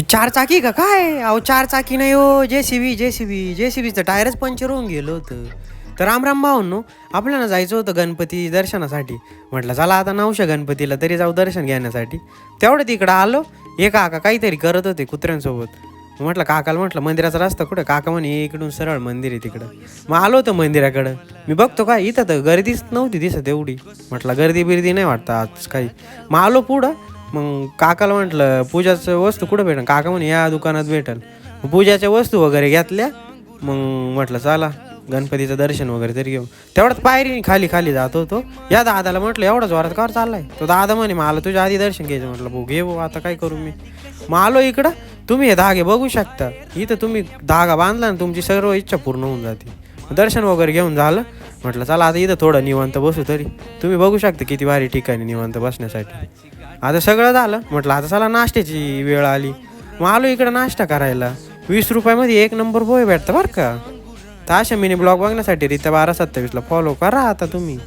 ही चार चाकी का काय? अहो चार चाकी नाही हो. जे C B J C B J C बीचं टायरच puncture होऊन गेलं होतं. तर रामराम भाऊंनो आपल्याला जायचं होतं गणपती दर्शनासाठी. म्हटलं चला आता नवशा गणपतीला तरी जाऊ दर्शन घेण्यासाठी. तेवढं तिकडं आलो. हे काका काहीतरी करत होते कुत्र्यांसोबत. म्हटलं काकाला म्हटलं मंदिराचा रस्ता कुठं? काका म्हणे इकडून सरळ मंदिर आहे तिकडं. मग आलो होतं मंदिराकडं. मी बघतो काय इथं तर गर्दीच नव्हती दिसत एवढी. म्हटलं गर्दी बिर्दी नाही वाटतं आज काही. मग आलो पुढं. मग काकाला म्हटलं पूजाचं वस्तू कुठं भेटेल काका म्हणे या दुकानात भेटेल. पूजाच्या वस्तू वगैरे घेतल्या. मग म्हटलं चला गणपतीचं दर्शन वगैरे तरी घेऊ. तेवढ्यात पायरी खाली खाली जात होतो. या दादाला म्हटलं एवढा जोरात का चाललाय? तो दादा म्हणे मला तुझ्या आधी दर्शन घ्यायचं. म्हटलं भाऊ घे भाऊ आता काय करू मी. मग आलो इकडं. तुम्ही हे धागे बघू शकता. इथं तुम्ही धागा बांधला ना तुमची सर्व इच्छा पूर्ण होऊन जाते. दर्शन वगैरे घेऊन झालं. म्हटलं चला आता इथं थोडं निवांत बसू तरी. तुम्ही बघू शकता किती भारी ठिकाणी निवांत बसण्यासाठी. आता सगळं झालं. म्हटलं आता चला नाश्त्याची वेळ आली. मग आलो इकडं नाश्ता करायला. वीस रुपयामध्ये एक नंबर पोहे भेटतं बरं का. तर अशा मिनी ब्लॉग बघण्यासाठी रित्या बारा सत्तावीसला फॉलो करा आता तुम्ही.